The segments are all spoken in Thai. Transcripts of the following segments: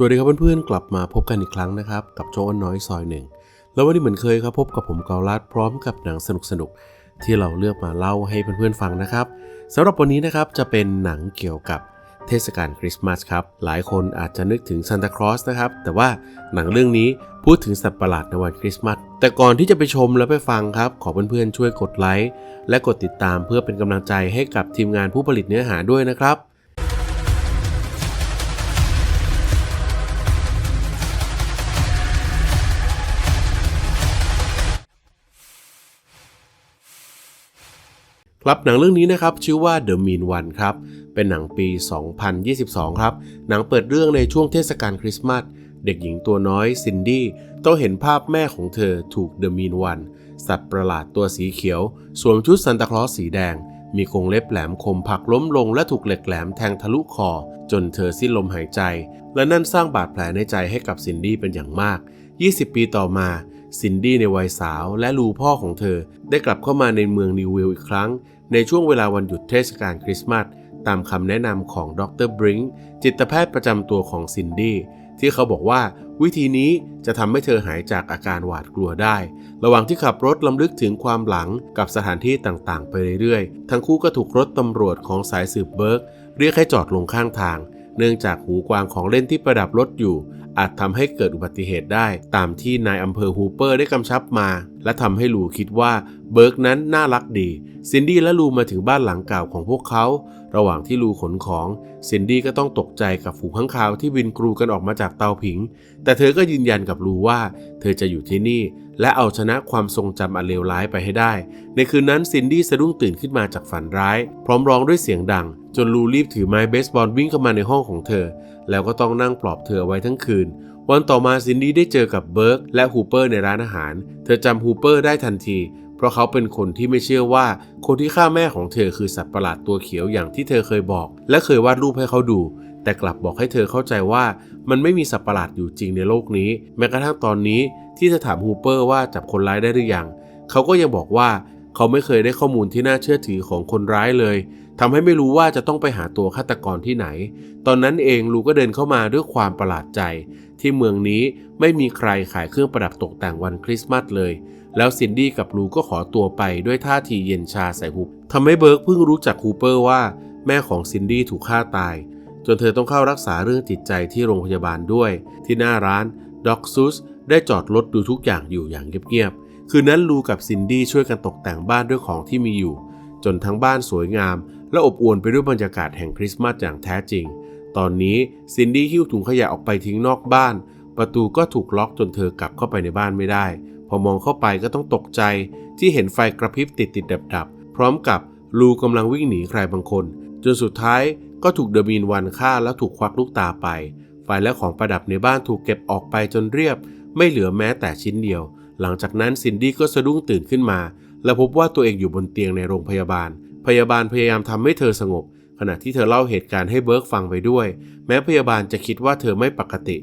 สวัสดีครับเพื่อนๆ กลับมาพบกันอีกครั้งนะครับ กับโจอันน้อยซอยหนึ่ง แล้ววันนี้เหมือนเคยครับพบกับผมเกาลัดพร้อมกับหนังสนุกๆ ที่เราเลือกมาเล่าให้เพื่อนๆฟังนะครับสำหรับวันนี้นะครับจะเป็นหนังเกี่ยวกับเทศกาลคริสต์มาสครับ หลายคนอาจจะนึกถึงซานตาคลอสนะครับ แต่ว่าหนังเรื่องนี้พูดถึงสัตว์ประหลาดในวันคริสต์มาส แต่ก่อนที่จะไปชมและไปฟังครับ ขอเพื่อนๆช่วยกดไลค์และกดติดตามเพื่อเป็นกำลังใจให้กับทีมงานผู้ผลิตเนื้อหาด้วยนะครับ ครับหนังเรื่องนี้นะครับชื่อว่า The Mean One ครับ เป็นหนังปี 2022 ครับ หนังเปิดเรื่องในช่วงเทศกาลคริสต์มาส เด็กหญิงตัวน้อยซินดี้ต้องเห็นภาพแม่ของเธอถูก The Mean One สัตว์ประหลาดตัวสีเขียว สวมชุดซันตาคลอสสีแดง มีกรงเล็บแหลมคมผักล้มลงและถูกเหล็กแหลมแทงทะลุคอ จนเธอสิ้นลมหายใจ และนั่นสร้างบาดแผลในใจให้กับซินดี้เป็นอย่างมาก 20 ปีต่อมา ซินดี้ในวัยสาวและลูพ่อของเธอ ได้กลับเข้ามาในเมืองนิวเวลอีกครั้ง ในช่วงเวลาวันหยุดเทศกาลคริสต์มาสตามคำแนะนำของดรบริงจิตแพทย์ประจำตัวของซินดี้ที่เขาบอกว่าวิธีนี้จะทำให้เธอหายจากอาการหวาดกลัวได้ ระหว่างที่ขับรถลำลึกถึงความหลังกับสถานที่ต่างๆ ไปเรื่อยๆ ทั้งคู่ก็ถูกรถตำรวจของสายสืบเบิร์กเรียกให้จอดลงข้างทาง เนื่องจากหูกวางของเล่นที่ประดับรถอยู่ อาจทำให้เกิดอุบัติเหตุได้ ตามที่นายอำเภอฮูเปอร์ได้กำชับมา และทำให้ลูคิดว่าเบิร์กนั้นน่ารักดี ซินดี้และลูมาถึงบ้านหลังเก่าของพวกเขา ระหว่างที่ลูขนของ ซินดี้ก็ต้องตกใจกับฝูงข้างคาวที่บินกรูกันออกมาจากเตาผิง แต่เธอก็ยืนยันกับลูว่า เธอจะอยู่ที่นี่ และเอาชนะความทรงจำอันเลวร้ายไปให้ได้ ในคืนนั้นซินดี้สะดุ้งตื่นขึ้นมาจากฝันร้าย พร้อมร้องด้วยเสียงดัง จนลูรีบถือไม้เบสบอลวิ่งเข้ามาในห้องของเธอ แล้วก็ต้องนั่งปลอบเธอไว้ทั้งคืน วันต่อมาซินดี้ได้เจอกับเบิร์กและฮูเปอร์ในร้านอาหาร เธอจำฮูเปอร์ได้ทันที เพราะเขาเป็นคนที่ไม่เชื่อว่า คนที่ฆ่าแม่ของเธอคือสัตว์ประหลาดตัวเขียวอย่างที่เธอเคยบอก และเคยวาดรูปให้เขาดู แต่กลับบอกให้เธอเข้าใจว่า มันไม่มีสัตว์ประหลาดอยู่จริงในโลกนี้ แม้กระทั่งตอนนี้ที่เธอถามฮูเปอร์ว่าจับคนร้ายได้หรือยังเขาก็ยังบอกว่า เขาไม่เคยได้ข้อมูลที่น่าเชื่อถือของคนร้ายเลยทำให้ไม่รู้ว่าจะต้องไปหาตัวฆาตกรที่ไหน ตอนนั้นเองลูก็เดินเข้ามาด้วยความประหลาดใจ ที่เมืองนี้ไม่มีใครขายเครื่องประดับตกแต่งวันคริสต์มาสเลย แล้วซินดี้กับลูก็ขอตัวไปด้วยท่าทีเย็นชาใส่ฮุบทำให้เบิร์กเพิ่งรู้จักฮูเปอร์ว่า แม่ของซินดี้ถูกฆ่าตาย จนเธอต้องเข้ารักษาเรื่องจิตใจที่โรงพยาบาลด้วย ที่หน้าร้านด็อกซุสได้จอดรถดูทุกอย่างอยู่อย่างเงียบๆ คืนนั้นลูกับซินดี้ช่วยกันตกแต่งบ้านด้วยของที่มีอยู่ จนทั้งบ้านสวยงาม และอบอวลไปด้วยบรรยากาศแห่งคริสต์มาสอย่างแท้จริง ตอนนี้ซินดี้หิ้วถุงขยะออกไปทิ้งนอกบ้าน ประตูก็ถูกล็อกจนเธอกลับเข้าไปในบ้านไม่ได้ พอมองเข้าไปก็ต้องตกใจ ที่เห็นไฟกระพริบติดติดดับดับๆพร้อมกับลูกำลังวิ่งหนีใครบางคน จนสุดท้ายก็ถูกเดอมีนวันฆ่าแล้วถูกควักลูกตาไปไฟและของประดับในบ้านถูกเก็บออกไปจนเรียบ ไม่เหลือแม้แต่ชิ้นเดียว หลังจากนั้นซินดี้ก็สะดุ้งตื่นขึ้นมา และพบว่าตัวเองอยู่บนเตียงในโรงพยาบาล พยาบาลพยายามทำให้เธอสงบ ขณะที่เธอเล่าเหตุการณ์ให้เบิร์กฟังไปด้วย แม้พยาบาลจะคิดว่าเธอไม่ปกติ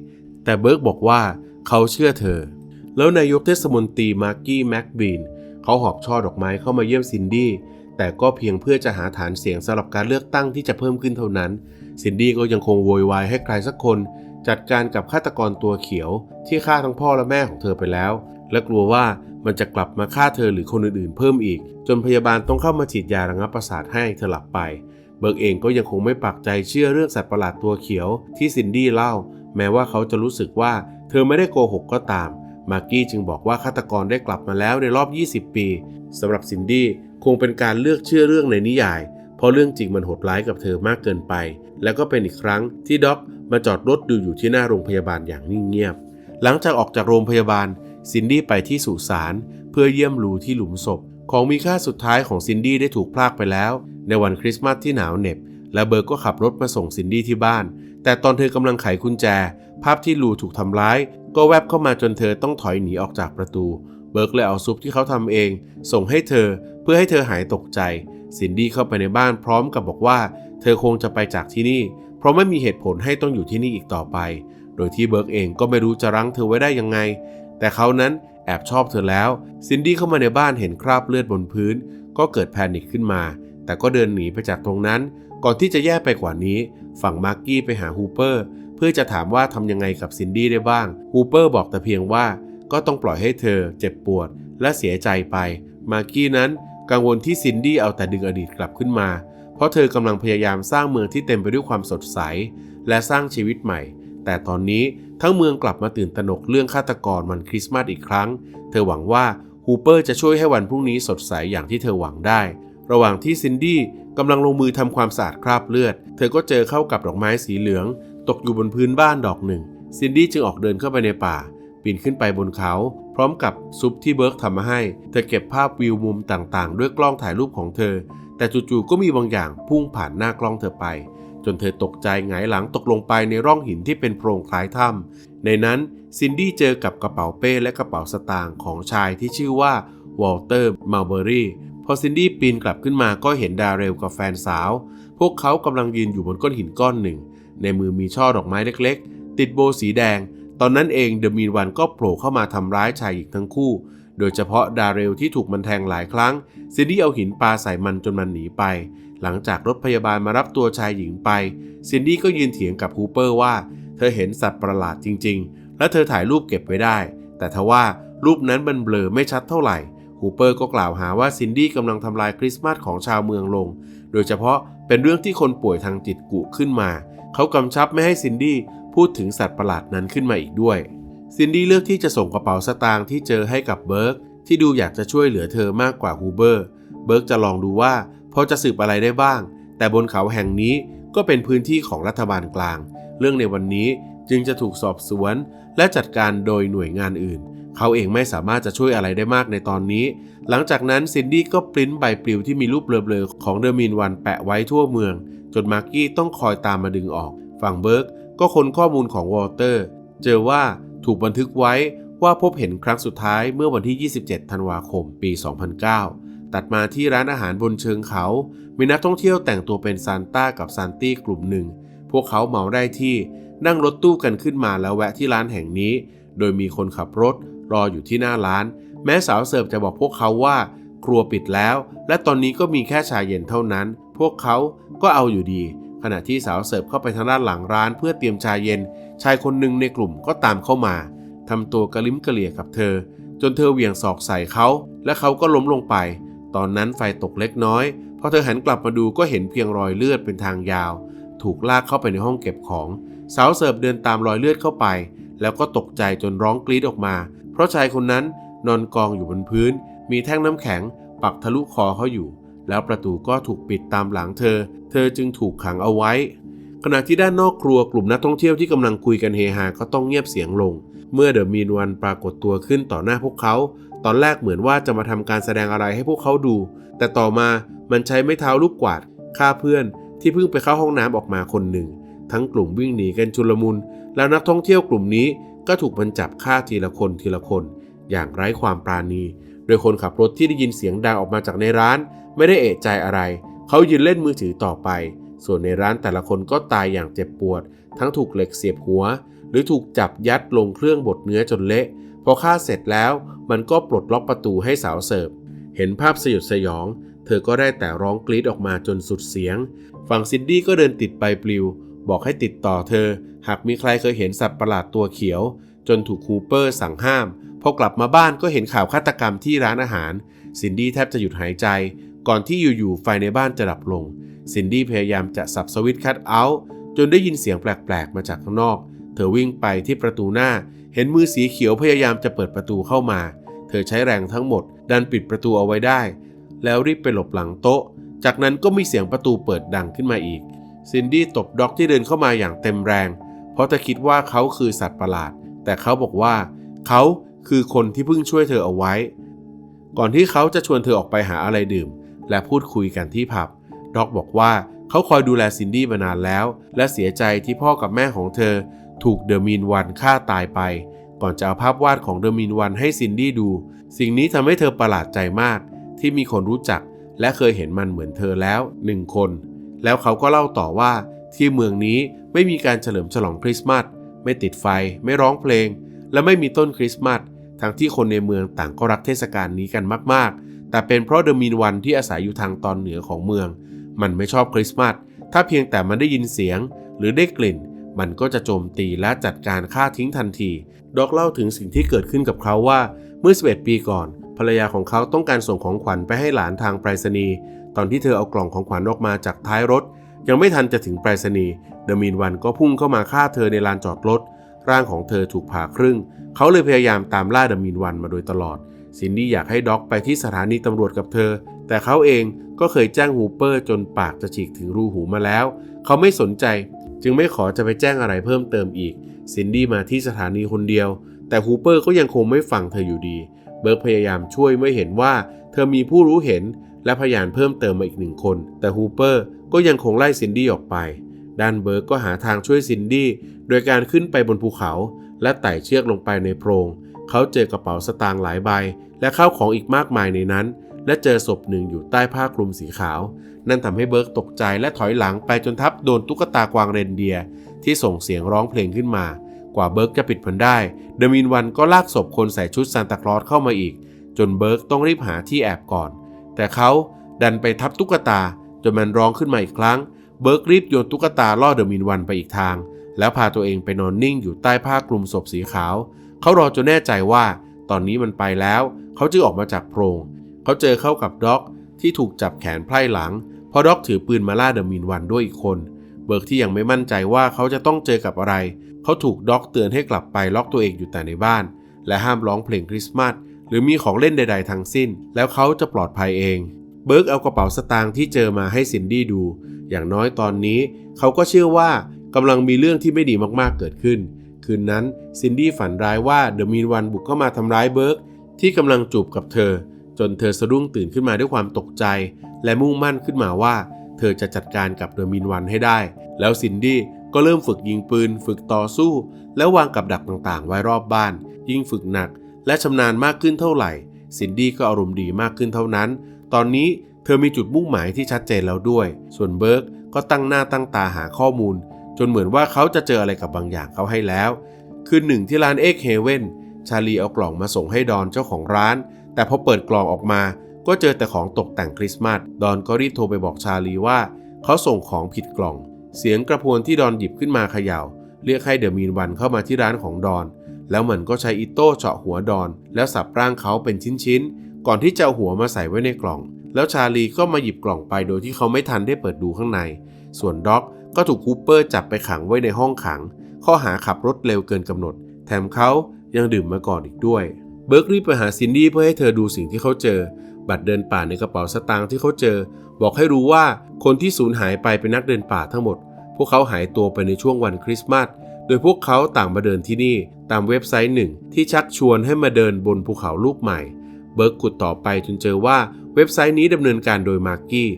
แต่เบิร์กบอกว่าเขาเชื่อเธอ แล้วนายกเทศมนตรีมาร์กี้แม็กบีนเขาหอบช่อดอกไม้เข้ามาเยี่ยมซินดี้แต่ก็เพียงเพื่อจะหาฐานเสียงสำหรับการเลือกตั้งที่จะเพิ่มขึ้นเท่านั้น ซินดี้ก็ยังคงโวยวายให้ใครสักคน จัดการกับฆาตกรตัวเขียวที่ฆ่าทั้งพ่อและแม่ของเธอไปแล้ว และกลัวว่ามันจะกลับมาฆ่าเธอหรือคนอื่นๆ เพิ่มอีก จนพยาบาลต้องเข้ามาฉีดยาระงับประสาทให้เธอหลับไป เบิร์กเองก็ยังคงไม่ปักใจเชื่อเรื่องสัตว์ประหลาดตัวเขียวที่ซินดี้เล่า แม้ว่าเขาจะรู้สึกว่าเธอไม่ได้โกหกก็ตาม มากกี้จึงบอกว่าฆาตกรได้กลับมาแล้วในรอบ 20 ปีสำหรับซินดี้คงเป็นการเลือกเชื่อเรื่องในนิยาย เพราะเรื่องจริงมันโหดร้ายกับเธอมากเกินไป แล้วก็เป็นอีกครั้งที่ด็อกมาจอดรถดูอยู่ที่หน้าโรงพยาบาลอย่างนิ่งเงียบ หลังจากออกจากโรงพยาบาล ซินดี้ไปที่สุสานเพื่อเยี่ยมลูที่หลุมศพ ของมีค่าสุดท้ายของซินดี้ได้ถูกพรากไปแล้ว ในวันคริสต์มาสที่หนาวเหน็บ และเบิร์กก็ขับรถมาส่งซินดี้ที่บ้าน แต่ตอนเธอกำลังไขกุญแจ ภาพที่ลูถูกทำร้าย ก็แวบเข้ามาจนเธอต้องถอยหนีออกจากประตู เบิร์กเลยเอาซุปที่เขาทำเอง ส่งให้เธอเพื่อให้เธอหายตกใจซินดี้เข้าไปในบ้านพร้อมกับบอกว่า เธอคงจะไปจากที่นี่ เพราะไม่มีเหตุผลให้ต้องอยู่ที่นี่อีกต่อไป โดยที่เบิร์กเองก็ไม่รู้จะรั้งเธอไว้ได้ยังไง แต่เขานั้นแอบชอบเธอแล้ว ซินดี้เข้ามาในบ้านเห็นคราบเลือดบนพื้น ก็เกิดแพนิคขึ้นมา แต่ก็เดินหนีไปจากตรงนั้น ก่อนที่จะแย่ไปกว่านี้ ฝั่งมาร์กี้ไปหาฮูเปอร์เพื่อจะถามว่าทำยังไงกับซินดี้ได้บ้าง ฮูเปอร์บอกแต่เพียงว่าก็ต้องปล่อยให้เธอเจ็บปวดและเสียใจไป มาร์กี้นั้นกังวลที่ซินดี้เอาแต่ดึงอดีตกลับขึ้นมา เพราะเธอกำลังพยายามสร้างเมืองที่เต็มไปด้วยความสดใส และสร้างชีวิตใหม่ แต่ตอนนี้ ทั้งเมืองกลับมาตื่นตระหนกเรื่องฆาตกรวันคริสต์มาสอีกครั้ง เธอหวังว่าฮูเปอร์จะช่วยให้วันพรุ่งนี้สดใสอย่างที่เธอหวังได้ ระหว่างที่ซินดี้กำลังลงมือทำความสะอาดคราบเลือด เธอก็เจอเข้ากับดอกไม้สีเหลือง ตกอยู่บนพื้นบ้านดอกหนึ่ง ซินดี้จึงออกเดินเข้าไปในป่า ปีนขึ้นไปบนเขา พร้อมกับซุปที่เบิร์กทำมาให้ เธอเก็บภาพวิวมุมต่างๆ ด้วยกล้องถ่ายรูปของเธอ แต่จู่ๆก็มีบางอย่างพุ่งผ่านหน้ากล้องเธอไป จนเธอตกใจหงายหลังตกลงไปในร่องหินที่เป็นโพรงคล้ายถ้ำในนั้นซินดี้เจอกับกระเป๋าเป้และกระเป๋าสตางค์ของชายที่ชื่อว่าวอลเตอร์มัลเบอรี่พอซินดี้ปีนกลับขึ้นมาก็เห็นดาเรลกับแฟนสาว พวกเขากำลังยืนอยู่บนก้อนหินก้อนหนึ่ง ในมือมีช่อดอกไม้เล็กๆ ติดโบสีแดง ตอนนั้นเองเดอะมีนวันก็โผล่เข้ามาทำร้ายชายหญิงทั้งคู่ โดยเฉพาะดาเรลที่ถูกมันแทงหลายครั้งซินดี้เอาหินปาใส่มันจนมันหนีไป หลังจากรถพยาบาลมารับตัวชายหญิงไปซินดี้ก็ยืนเถียงกับฮูเปอร์ว่า เธอเห็นสัตว์ประหลาดจริง ๆ และเธอถ่ายรูปเก็บไว้ได้ แต่ทว่ารูปนั้นมันเบลอไม่ชัดเท่าไหร่ฮูเปอร์ก็กล่าวหาว่าซินดี้กำลังทำลายคริสต์มาสของชาวเมืองลง โดยเฉพาะเป็นเรื่องที่คนป่วยทางจิตกุขึ้นมา เขากำชับไม่ให้ซินดี้พูดถึงสัตว์ประหลาดนั้นขึ้นมาอีกด้วยซินดี้เลือกที่จะส่งกระเป๋าสตางค์ที่เจอให้กับเบิร์กที่ดูอยากจะช่วยเหลือเธอมากกว่าฮูเบอร์ เบิร์กจะลองดูว่า พอจะสืบอะไรได้บ้าง แต่บนเขาแห่งนี้ก็เป็นพื้นที่ของรัฐบาลกลาง เรื่องในวันนี้จึงจะถูกสอบสวน และจัดการโดยหน่วยงานอื่น เขาเองไม่สามารถจะช่วยอะไรได้มากในตอนนี้ หลังจากนั้นซินดี้ก็ปริ้นใบปลิวที่มีรูปเบลอๆของเดอร์มินวันแปะไว้ทั่วเมือง จนมาร์กี้ต้องคอยตามมาดึงออก ฝั่งเบิร์กก็ค้นข้อมูลของวอลเตอร์ เจอว่าถูกบันทึกไว้ว่าพบเห็นครั้งสุดท้ายเมื่อวันที่ 27 ธันวาคม ปี 2009 ตัดมาที่ร้านอาหารบนเชิงเขา มีนักท่องเที่ยวแต่งตัวเป็นซานต้ากับซานตี้กลุ่มหนึ่ง พวกเขาเหมาได้ที่นั่งรถตู้กันขึ้นมาแล้วแวะที่ร้านแห่งนี้ โดยมีคนขับรถรออยู่ที่หน้าร้าน แม้สาวเสิร์ฟจะบอกพวกเขาว่า ครัวปิดแล้ว และตอนนี้ก็มีแค่ชาเย็นเท่านั้น พวกเขาก็เอาอยู่ดี ขณะที่สาวเสิร์ฟเข้าไปทางด้านหลังร้าน เพื่อเตรียมชาเย็น ชายคนหนึ่งในกลุ่มก็ตามเข้ามาทำตัวกระลิ้มกระเหลี่ยกับเธอ จนเธอเหวี่ยงศอกใส่เขา และเขาก็ล้มลงไป ตอนนั้นไฟตกเล็กน้อยพอเธอหันกลับมาดูก็เห็นเพียงรอยเลือดเป็นทางยาว ถูกลากเข้าไปในห้องเก็บของ สาวเสิร์ฟเดินตามรอยเลือดเข้าไป แล้วก็ตกใจจนร้องกรีดออกมา เพราะชายคนนั้นนอนกองอยู่บนพื้น มีแท่งน้ำแข็ง ปักทะลุคอเขาอยู่ แล้วประตูก็ถูกปิดตามหลังเธอ เธอจึงถูกขังเอาไว้ ขณะที่ด้านนอกครัวกลุ่มนักท่องเที่ยวที่กำลังคุยกันเฮฮาก็ต้องเงียบเสียงลง เมื่อเดอะมีนวันปรากฏตัวขึ้นต่อหน้าพวกเขา ตอนแรกเหมือนว่าจะมาทำการแสดงอะไรให้พวกเขาดู แต่ต่อมามันใช้ไม้เท้าลูกกวาดฆ่าเพื่อนที่เพิ่งไปเข้าห้องน้ำออกมาคนหนึ่ง ทั้งกลุ่มวิ่งหนีกันชุลมุน แล้วนักท่องเที่ยวกลุ่มนี้ก็ถูกมันจับฆ่าทีละคนทีละคน อย่างไร้ความปราณี โดยคนขับรถที่ได้ยินเสียงดังออกมาจากในร้าน ไม่ได้เอะใจอะไร เขายืนเล่นมือถือต่อไป ส่วนในร้านแต่ละคนก็ตายอย่างเจ็บปวด ทั้งถูกเหล็กเสียบหัว หรือถูกจับยัดลงเครื่องบดเนื้อจนเละ พอฆ่าเสร็จแล้วมันก็ปลดล็อกประตูให้สาวเสิร์ฟ เห็นภาพสยดสยอง เธอก็ได้แต่ร้องกรีดออกมาจนสุดเสียง ฝั่งซินดี้ก็เดินติดไปปลิว บอกให้ติดต่อเธอ หากมีใครเคยเห็นสัตว์ประหลาดตัวเขียว จนถูกฮูเปอร์สั่งห้าม พอกลับมาบ้านก็เห็นข่าวฆาตกรรมที่ร้านอาหาร ซินดี้แทบจะหยุดหายใจ ก่อนที่อยู่ๆไฟในบ้านจะดับลง ซินดี้พยายามจะสับสวิตช์คัทเอาท์จนได้ยินเสียงแปลกๆมาจากข้างนอก เธอวิ่งไปที่ประตูหน้า เห็นมือสีเขียวพยายามจะเปิดประตูเข้ามา เธอใช้แรงทั้งหมด ดันปิดประตูเอาไว้ได้ แล้วรีบไปหลบหลังโต๊ะ จากนั้นก็มีเสียงประตูเปิดดังขึ้นมาอีก ซินดี้ตบด็อกที่เดินเข้ามาอย่างเต็มแรง เพราะเธอคิดว่าเขาคือสัตว์ประหลาด แต่เขาบอกว่า เขาคือคนที่เพิ่งช่วยเธอเอาไว้ ก่อนที่เขาจะชวนเธอออกไปหาอะไรดื่ม และพูดคุยกันที่ผับ ด็อกบอกว่าเขาคอยดูแลซินดี้มานานแล้ว และเสียใจที่พ่อกับแม่ของเธอ ถูกเดอะมีนวันฆ่าตายไป ก่อนจะเอาภาพวาดของเดอะมีนวันให้ซินดี้ดู สิ่งนี้ทำให้เธอประหลาดใจมาก ที่มีคนรู้จัก และเคยเห็นมันเหมือนเธอแล้วหนึ่งคน แล้วเขาก็เล่าต่อว่า ที่เมืองนี้ไม่มีการเฉลิมฉลองคริสต์มาสไม่ติดไฟ ไม่ร้องเพลง และไม่มีต้นคริสต์มาสทั้งที่คนในเมืองต่างก็รักเทศกาลนี้กันมาก ๆ แต่เป็นเพราะเดอะมีนวันที่อาศัยอยู่ทางตอนเหนือของเมือง มันไม่ชอบคริสต์มาส ถ้าเพียงแต่มันได้ยินเสียงหรือได้กลิ่น มันก็จะโจมตีและจัดการฆ่าทิ้งทันที ด็อกเล่าถึงสิ่งที่เกิดขึ้นกับเขาว่าเมื่อ 11 ปีก่อน ภรรยาของเขาต้องการส่งของขวัญไปให้หลานทางไปรษณีย์ตอนที่เธอเอากล่องของขวัญออกมาจากท้ายรถ ยังไม่ทันจะถึงไปรษณีย์เดมีนวันก็พุ่งเข้ามาฆ่าเธอในลานจอดรถ ร่างของเธอถูกผ่าครึ่ง เขาเลยพยายามตามล่าเดมีนวันมาโดยตลอด ซินดี้อยากให้ด็อกไปที่สถานีตำรวจกับเธอ แต่เขาเองก็เคยแจ้งฮูเปอร์จนปากจะฉีกถึงรูหูมาแล้ว เขาไม่สนใจ จึงไม่ขอจะไปแจ้งอะไรเพิ่มเติมอีก ซินดี้มาที่สถานีคนเดียว แต่ฮูเปอร์ก็ยังคงไม่ฟังเธออยู่ดี เบิร์กพยายามช่วยเมื่อเห็นว่า เธอมีผู้รู้เห็นและพยานเพิ่มเติมมาอีกหนึ่งคน แต่ฮูเปอร์ก็ยังคงไล่ซินดี้ออกไปด้านเบิร์กก็หาทางช่วยซินดี้โดยการขึ้นไปบนภูเขา และไต่เชือกลงไปในโพรง เขาเจอกระเป๋าสตางค์หลายใบ และข้าวของอีกมากมายในนั้น และเจอศพหนึ่งอยู่ใต้ผ้าคลุมสีขาว นั่นทำให้เบิร์กตกใจและถอยหลังไปจนทับโดนตุ๊กตากวางเรนเดียร์ที่ส่งเสียงร้องเพลงขึ้นมา กว่าเบิร์กจะปิดมันได้ เดอะมินวันก็ลากศพคนใส่ชุดซานตาคลอสเข้ามาอีก จนเบิร์กต้องรีบหาที่แอบก่อน แต่เขาดันไปทับตุ๊กตาจนมันร้องขึ้นมาอีกครั้ง เบิร์กรีบโยนตุ๊กตาล่อเดอะมินวันไปอีกทาง แล้วพาตัวเองไปนอนนิ่งอยู่ใต้ผ้าคลุมศพสีขาว เขารอจนแน่ใจว่า ตอนนี้มันไปแล้ว เขาจึงออกมาจากโพรง เขาเจอเข้ากับด็อกที่ถูกจับแขนไพร่หลัง เพราะด็อกถือปืนมาล่าเดอะมินวันด้วยอีกคน เบิร์กที่ยังไม่มั่นใจว่าเขาจะต้องเจอกับอะไร เขาถูกด็อกเตือนให้กลับไปล็อกตัวเองอยู่แต่ในบ้าน และห้ามร้องเพลงคริสต์มาสหรือมีของเล่นใด ๆ ทั้งสิ้น แล้วเขาจะปลอดภัยเอง เบิร์กเอากระเป๋าสตางค์ที่เจอมาให้ซินดี้ดู อย่างน้อยตอนนี้ เขาก็เชื่อว่ากำลังมีเรื่องที่ไม่ดีมากๆเกิดขึ้น คืนนั้นซินดี้ฝันร้ายว่าเดอะมีนวันบุกเข้ามาทำร้ายเบิร์กที่กำลังจูบกับเธอ จนเธอสะดุ้งตื่นขึ้นมาด้วยความตกใจ และมุ่งมั่นขึ้นมาว่า เธอจะจัดการกับเดอะมินวันให้ได้ แล้วซินดี้ก็เริ่มฝึกยิงปืน ฝึกต่อสู้ แล้ววางกับดักต่างๆ ไว้รอบบ้าน ยิ่งฝึกหนัก และชำนาญมากขึ้นเท่าไหร่ ซินดี้ก็อารมณ์ดีมากขึ้นเท่านั้น ตอนนี้เธอมีจุดมุ่งหมายที่ชัดเจนแล้วด้วย ส่วนเบิร์กก็ตั้งหน้าตั้งตาหาข้อมูล จนเหมือนว่าเขาจะเจออะไรกับบางอย่างเขาให้แล้ว คืนหนึ่งที่ร้านเอ็กเฮเว่นชาลีเอากล่องมาส่งให้ดอนเจ้าของร้าน แต่พอเปิดกล่องออกมา ก็เจอแต่ของตกแต่งคริสต์มาส ดอนก็รีบโทรไปบอกชาลีว่า เขาส่งของผิดกล่อง เสียงกระพวนที่ดอนหยิบขึ้นมาเขย่า เรียกให้เดอะมีนวันเข้ามาที่ร้านของดอน แล้วมันก็ใช้อิโต้เจาะหัวดอน แล้วสับร่างเขาเป็นชิ้นๆ ก่อนที่จะเอาหัวมาใส่ไว้ในกล่อง แล้วชาลีก็มาหยิบกล่องไปโดยที่เขาไม่ทันได้เปิดดูข้างใน ส่วนด็อกก็ถูกคูเปอร์จับไปขังไว้ในห้องขัง ข้อหาขับรถเร็วเกินกำหนด แถมเขายังดื่มมาก่อนอีกด้วย เบิร์กรีบไปหาซินดี้เพื่อให้เธอดูสิ่งที่เขาเจอ บัตรเดินป่าในกระเป๋าสตางค์ที่เขาเจอ บอกให้รู้ว่าคนที่สูญหายไปเป็นนักเดินป่าทั้งหมด พวกเขาหายตัวไปในช่วงวันคริสต์มาส โดยพวกเขาต่างมาเดินที่นี่ตามเว็บไซต์หนึ่ง ที่ชักชวนให้มาเดินบนภูเขาลูกใหม่ เบิร์กขุดต่อไปจนเจอว่าเว็บไซต์นี้ดำเนินการโดยมาร์กี้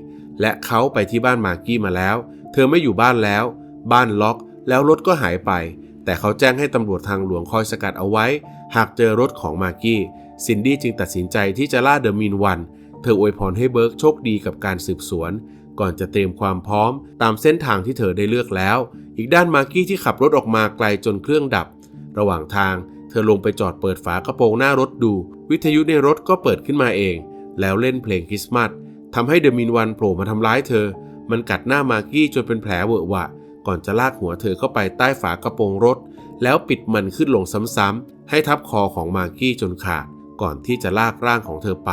และเขาไปที่บ้านมาร์กี้มาแล้ว เธอไม่อยู่บ้านแล้ว บ้านล็อก แล้วรถก็หายไป แต่เขาแจ้งให้ตำรวจทางหลวงคอยสกัดเอาไว้ หากเจอรถของมาร์กี้ซินดี้จึงตัดสินใจที่จะล่าเดอะมินวัน เธออวยพรให้เบิร์กโชคดีกับการสืบสวน ก่อนจะเตรียมความพร้อม ตามเส้นทางที่เธอได้เลือกแล้ว อีกด้านมาร์กี้ที่ขับรถออกมาไกลจนเครื่องดับ ระหว่างทาง เธอลงไปจอดเปิดฝากระโปรงหน้ารถดู วิทยุในรถก็เปิดขึ้นมาเอง แล้วเล่นเพลงคริสต์มาสทำให้เดอะมินวันโผล่มาทำร้ายเธอ มันกัดหน้ามาร์กี้จนเป็นแผลเวอะหวะ ก่อนจะลากหัวเธอเข้าไปใต้ฝากระโปรงรถ แล้วปิดมันขึ้นลงซ้ำๆให้ทับคอของมาร์กี้จนขาด ก่อนที่จะลากร่างของเธอไป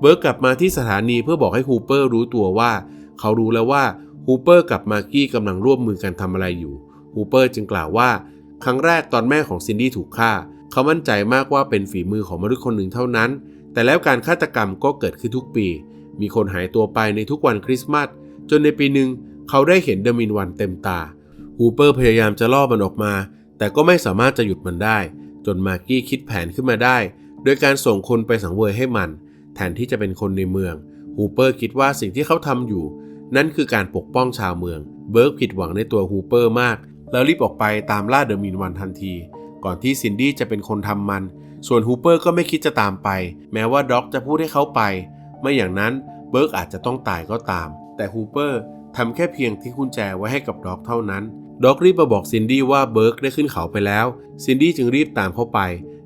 เบิร์กกลับมาที่สถานีเพื่อบอกให้ฮูเปอร์รู้ตัวว่า เขารู้แล้วว่าฮูเปอร์กับมาร์กี้กำลังร่วมมือกันทำอะไรอยู่ฮูเปอร์จึงกล่าวว่า ครั้งแรกตอนแม่ของซินดี้ถูกฆ่า เขามั่นใจมากว่าเป็นฝีมือของมนุษย์คนหนึ่งเท่านั้น แต่แล้วการฆาตกรรมก็เกิดขึ้นทุกปี มีคนหายตัวไปในทุกวันคริสต์มาสจนในปีหนึ่ง เขาได้เห็นเดอะมินวันเต็มตา ฮูเปอร์พยายามจะล่อมันออกมา แต่ก็ไม่สามารถจะหยุดมันได้ จนมาร์กี้คิดแผนขึ้นมาได้ โดยการส่งคนไปสังเวยให้มัน แทนที่จะเป็นคนในเมือง ฮูเปอร์คิดว่าสิ่งที่เขาทำอยู่ นั่นคือการปกป้องชาวเมือง เบิร์กผิดหวังในตัวฮูเปอร์มาก แล้วรีบออกไปตามล่าเดอะมินวันทันที ก่อนที่ซินดี้จะเป็นคนทำมัน ส่วนฮูเปอร์ก็ไม่คิดจะตามไป แม้ว่าด็อกจะพูดให้เขาไป ไม่อย่างนั้นเบิร์กอาจจะต้องตายก็ตาม แต่ฮูเปอร์ ทำแค่เพียงทิ้งกุญแจไว้ให้กับด็อกเท่านั้นด็อกรีบมาบอกซินดี้ว่าเบิร์กได้ขึ้นเขาไปแล้ว ซินดี้จึงรีบตามเข้าไป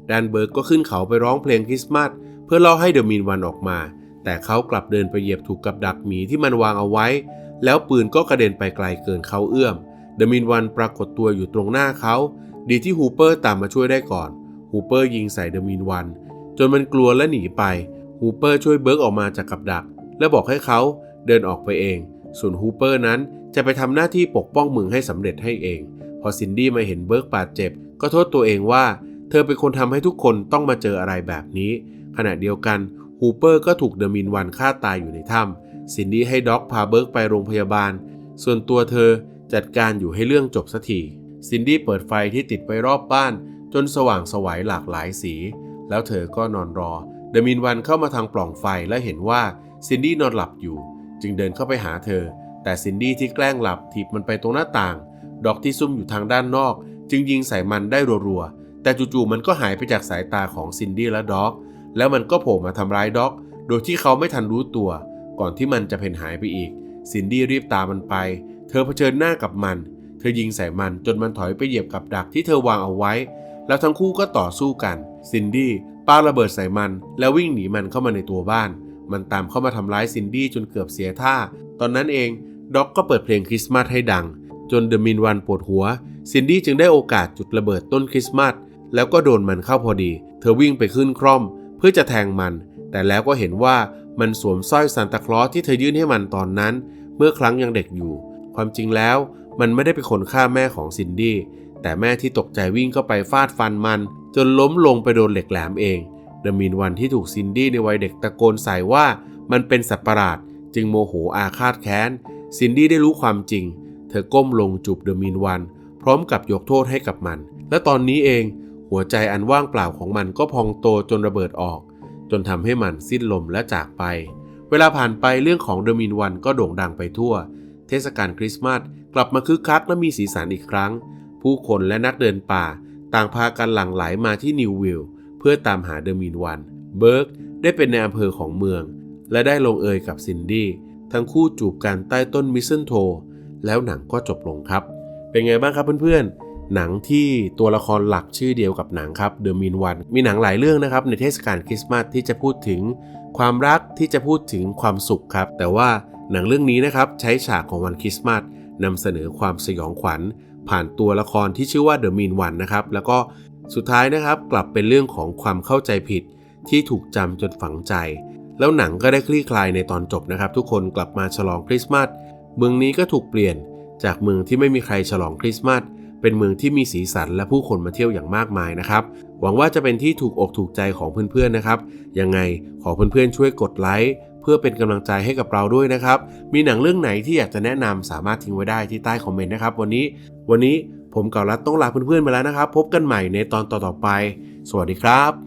แดนเบิร์กก็ขึ้นเขาไปร้องเพลงคริสต์มาสเพื่อล่อให้เดอะมินวันออกมา แต่เขากลับเดินไปเหยียบถูกกับดักหมีที่มันวางเอาไว้ แล้วปืนก็กระเด็นไปไกลเกินเขาเอื้อม เดอะมินวันปรากฏตัวอยู่ตรงหน้าเขา ดีที่ฮูเปอร์ตามมาช่วยได้ก่อน ฮูเปอร์ยิงใส่เดอะมินวัน จนมันกลัวและหนีไป ฮูเปอร์ช่วยเบิร์กออกมาจากกับดัก และบอกให้เขาเดินออกไปเอง ส่วนฮูเปอร์นั้นจะไปทำหน้าที่ปกป้องเมืองให้สำเร็จให้เอง พอซินดี้มาเห็นเบิร์กบาดเจ็บ ก็โทษตัวเองว่า เธอเป็นคนทำให้ทุกคนต้องมาเจออะไรแบบนี้ ขณะเดียวกันฮูเปอร์ก็ถูกเดอะมินวันฆ่าตายอยู่ในถ้ำซินดี้ให้ด็อกพาเบิร์กไปโรงพยาบาล ส่วนตัวเธอจัดการอยู่ให้เรื่องจบสักทีซินดี้เปิดไฟที่ติดไว้รอบบ้าน จนสว่างสวัยหลากหลายสี แล้วเธอก็นอนรอ เดอะมินวันเข้ามาทางปล่องไฟและเห็นว่าซินดี้นอนหลับอยู่ จึงเดินเข้าไปหาเธอ แต่ซินดี้ที่แกล้งหลับถีบมันไปตรงหน้าต่าง ดอกที่ซุ่มอยู่ทางด้านนอก จึงยิงใส่มันได้รัวๆ แต่จู่ๆมันก็หายไปจากสายตาของซินดี้และด็อก แล้วมันก็โผล่มาทำร้ายด็อก โดยที่เขาไม่ทันรู้ตัว ก่อนที่มันจะเพ่นหายไปอีก ซินดี้รีบตามมันไป เธอเผชิญหน้ากับมัน เธอยิงใส่มันจนมันถอยไปเหยียบกับดักที่เธอวางเอาไว้ แล้วทั้งคู่ก็ต่อสู้กัน ซินดี้ปาระเบิดใส่มัน แล้ววิ่งหนีมันเข้ามาในตัวบ้าน มันตามเข้ามาทำร้ายซินดี้จนเกือบเสียท่า ตอนนั้นเองด็อกก็เปิดเพลงคริสต์มาสให้ดัง จนเดอะมินวันปวดหัว ซินดี้จึงได้โอกาสจุดระเบิดต้นคริสต์มาสแล้วก็โดนมันเข้าพอดี เธอวิ่งไปขึ้นคร่อม เพื่อจะแทงมัน แต่แล้วก็เห็นว่ามันสวมสร้อยซานตาคลอสที่เธอยื่นให้มันตอนนั้น เมื่อครั้งยังเด็กอยู่ ความจริงแล้วมันไม่ได้เป็นคนฆ่าแม่ของซินดี้แต่แม่ที่ตกใจวิ่งเข้าไปฟาดฟันมัน จนล้มลงไปโดนเหล็กแหลมเอง ดมินวันที่ถูกซินดี้ในวัยเด็กตะโกนใส่ว่ามันเป็นสัตว์ประหลาด จึงโมโหอาฆาตแค้น ซินดี้ได้รู้ความจริง เธอก้มลงจูบเดมินวัน พร้อมกับยกโทษให้กับมัน และตอนนี้เอง หัวใจอันว่างเปล่าของมันก็พองโตจนระเบิดออก จนทำให้มันสิ้นลมและจากไป เวลาผ่านไปเรื่องของเดมินวันก็โด่งดังไปทั่ว เทศกาลคริสต์มาสกลับมาคึกคักและมีสีสันอีกครั้ง ผู้คนและนักเดินป่า ต่างพากันหลั่งไหลมาที่นิววิลล์ พื่อตามหาเดอะมินวันเบิร์กได้เป็นในอำเภอของเมือง และได้ลงเอยกับซินดี้ทั้งคู่จูบกันใต้ต้นมิสเซนโท แล้วหนังก็จบลงครับ เป็นไงบ้างครับเพื่อนๆ หนังที่ตัวละครหลักชื่อเดียวกับหนังครับ The Mean One มีหนังหลายเรื่องนะครับ ในเทศกาลคริสต์มาสที่จะพูดถึงความรักที่จะพูดถึงความสุขครับ แต่ว่าหนังเรื่องนี้นะครับใช้ฉากของวันคริสต์มาสนำเสนอความสยองขวัญ ผ่านตัวละครที่ชื่อว่า The Mean One นะครับแล้วก็ สุดท้ายนะครับกลับเป็นเรื่องของความเข้าใจผิดที่ถูกจำจนฝังใจ แล้วหนังก็ได้คลี่คลายในตอนจบนะครับ ทุกคนกลับมาฉลองคริสต์มาสเมืองนี้ก็ถูกเปลี่ยน จากเมืองที่ไม่มีใครฉลองคริสต์มาสเป็นเมืองที่มีสีสันและผู้คนมาเที่ยวอย่างมากมายนะครับ หวังว่าจะเป็นที่ถูกอกถูกใจของเพื่อนๆนะครับ ยังไงขอเพื่อนๆช่วยกดไลค์เพื่อเป็นกำลังใจให้กับเราด้วยนะครับ มีหนังเรื่องไหนที่อยากจะแนะนำสามารถทิ้งไว้ได้ที่ใต้คอมเมนต์นะครับ วันนี้วันนี้ ผมกับรัฐต้องลาเพื่อนๆไปแล้วนะครับ พบกันใหม่ในตอนต่อๆไป สวัสดีครับ